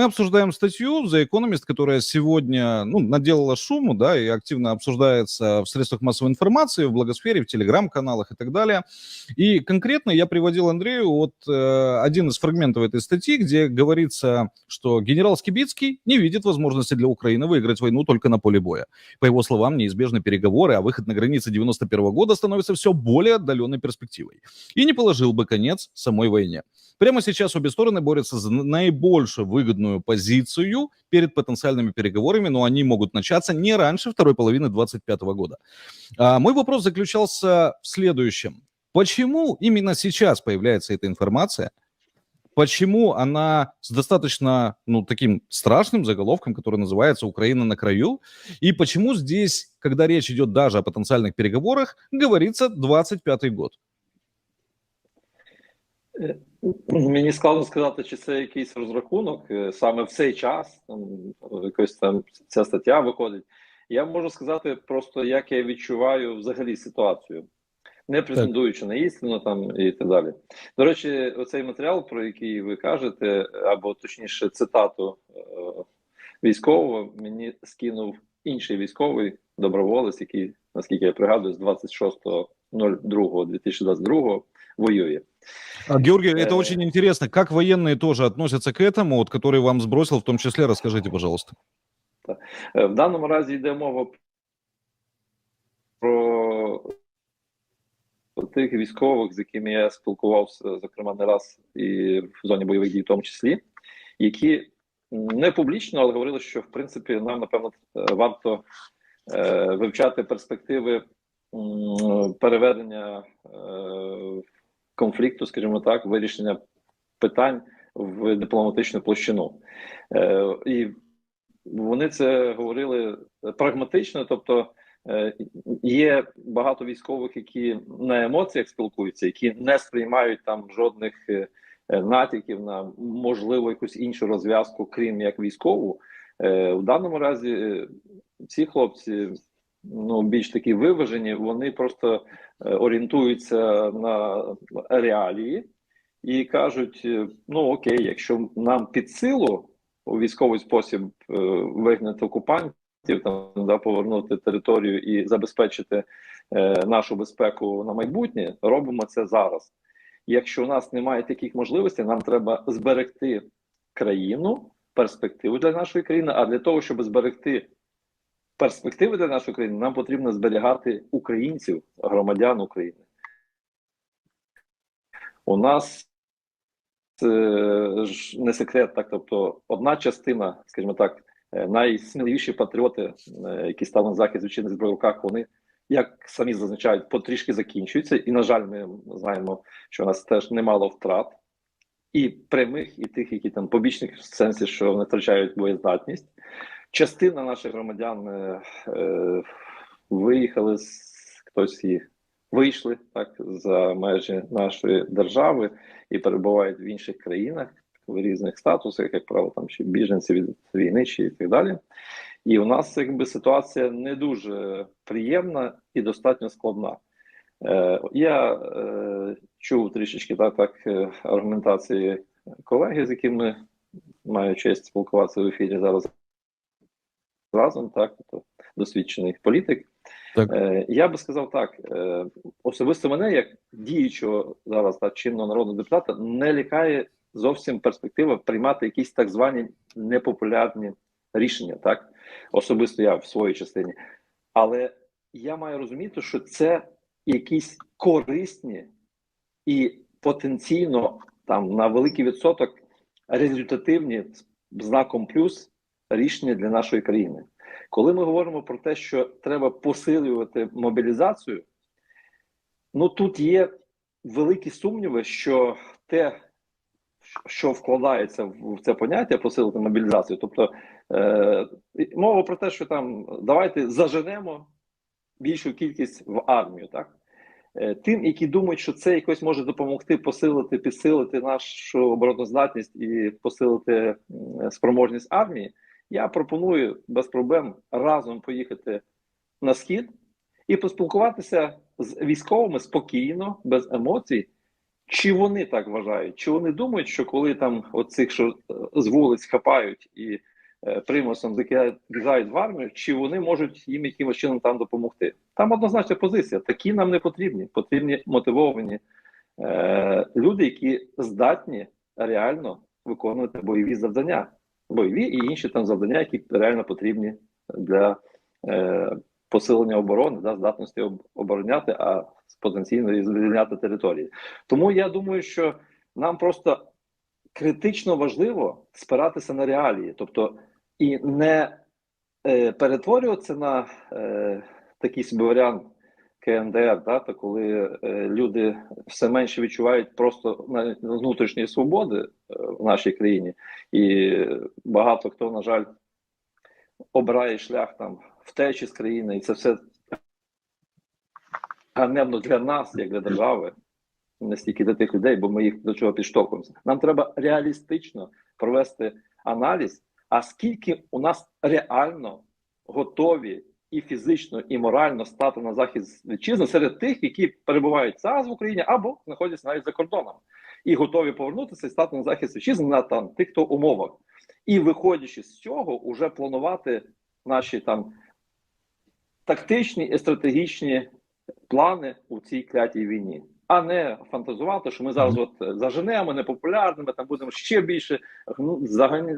Мы обсуждаем статью The Economist, которая сегодня ну, наделала шуму, да, и активно обсуждается в средствах массовой информации, в благосфере, в телеграм-каналах и так далее. И конкретно я приводил Андрею вот э, один из фрагментов этой статьи, где говорится, что генерал Скибицкий не видит возможности для Украины выиграть войну только на поле боя. По его словам, неизбежны переговоры, а выход на границы 91 года становится все более отдаленной перспективой. И не положил бы конец самой войне. Прямо сейчас обе стороны борются за наибольшую выгодную позицию перед потенциальными переговорами, но они могут начаться не раньше второй половины 2025 года. А, мой вопрос заключался в следующем. Почему именно сейчас появляется эта информация? Почему она с достаточно, ну, таким страшным заголовком, который называется «Украина на краю», и почему здесь, когда речь идет даже о потенциальных переговорах, говорится 25 год? Мені складно сказати, чи це якийсь розрахунок е, саме в цей час. Там якось там ця стаття виходить. Я можу сказати просто, як я відчуваю взагалі ситуацію, не претендуючи на істину там і так далі. До речі, оцей матеріал, про який ви кажете, або точніше, цитату е військового, мені скинув інший військовий доброволець, який, наскільки я пригадую, з 26.02.2022 воює. Георгий, это очень интересно. Как военные тоже относятся к этому, вот, который вам сбросил в том числе? Расскажите, пожалуйста. В даному разі йде мова про тих військових, з якими я спілкувався, зокрема, не раз і в зоні бойових дій, в тому числі, які не публічно, але говорили, що в принципі нам напевно варто е, вивчати перспективи переведення е, конфлікту, скажімо так, вирішення питань в дипломатичну площину. Е, І вони це говорили прагматично, тобто. Е, є багато військових, які на емоціях спілкуються, які не сприймають там жодних натяків на можливо якусь іншу розв'язку, крім як військову. В даному разі ці хлопці ну більш такі виважені, вони просто е, орієнтуються на реалії і кажуть: е, ну окей, якщо нам під силу у військовий спосіб е, вигнати окупантів, там да повернути територію і забезпечити нашу безпеку на майбутнє, робимо це зараз. Якщо у нас немає таких можливостей, нам треба зберегти країну, перспективу для нашої країни. А для того, щоб зберегти перспективи для нашої країни, нам потрібно зберігати українців, громадян України. У нас е, не секрет, так тобто, одна частина, скажімо так, е, найсміливіші патріоти, е, які стали на захист вітчизни зброї в руках, вони. Як самі зазначають, потрішки закінчуються, і на жаль, ми знаємо, що у нас теж немало втрат і прямих, і тих, які там побічних в сенсі, що вони втрачають боєздатність. Частина наших громадян е, е, виїхали з хтось і вийшли так за межі нашої держави і перебувають в інших країнах в різних статусах, як правило, там чи біженці від війни, чи і так далі. І у нас якби ситуація не дуже приємна і достатньо складна. Е, Я е, чув трішечки так, так е, аргументації колеги, з якими маю честь спілкуватися в ефірі зараз разом, так то досвідчений політик. Так. Е, Я би сказав так: е, особисто мене, як діючого зараз та чинного народного депутата, не лякає зовсім перспектива приймати якісь так звані непопулярні рішення, так особисто я в своїй частині. Але я маю розуміти, що це якісь корисні і потенційно там на великий відсоток результативні знаком плюс рішення для нашої країни. Коли ми говоримо про те, що треба посилювати мобілізацію, ну тут є великі сумніви, що те, що вкладається в це поняття посилити мобілізацію, тобто е, мова про те, що там давайте заженемо більшу кількість в армію, так. Е, тим, які думають, що це якось може допомогти посилити, підсилити нашу обороноздатність і посилити спроможність армії, я пропоную без проблем разом поїхати на схід і поспілкуватися з військовими спокійно, без емоцій, Чи вони так вважають? Чи вони думають, що коли там оцих, що е, з вулиць хапають і е, примусом закидають в армію, чи вони можуть їм якимось чином там допомогти? Там однозначна позиція. Такі нам не потрібні. Потрібні мотивовані е, люди, які здатні реально виконувати бойові завдання, бойові і інші там завдання, які реально потрібні для е, посилення оборони, да, здатності обороняти, а потенційно і звільняти території. Тому я думаю, що нам просто критично важливо спиратися на реалії, тобто і не е, перетворюватися на е, такий собі варіант КНДР, да, то коли е, люди все менше відчувають просто внутрішньої свободи е, в нашій країні, і багато хто, на жаль, обирає шлях там втечі з країни, і це все ганебно для нас, як для держави, не стільки для тих людей, бо ми їх до чого підштовхуємося. Нам треба реалістично провести аналіз, а скільки у нас реально готові і фізично, і морально стати на захист вітчизни серед тих, які перебувають зараз в Україні або знаходяться навіть за кордоном, і готові повернутися і стати на захист вітчизни на там тих, хто умовах, і виходячи з цього, уже планувати наші там тактичні і стратегічні плани у цій клятій війні, а не фантазувати, що ми зараз от е, заженемо непопулярними, там будемо ще більше ну,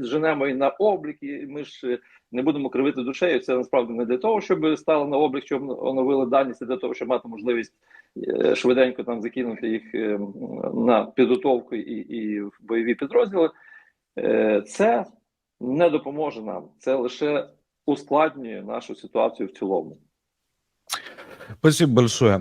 зженемо і на облік, і ми ж е, не будемо кривити душею. Це насправді не для того, щоб стали на облік, щоб оновили дані, це для того, щоб мати можливість е, швиденько там закинути їх на підготовку і, і в бойові підрозділи. Це не допоможе нам. Це лише ускладнює нашу ситуацію в цілому. Спасибо большое.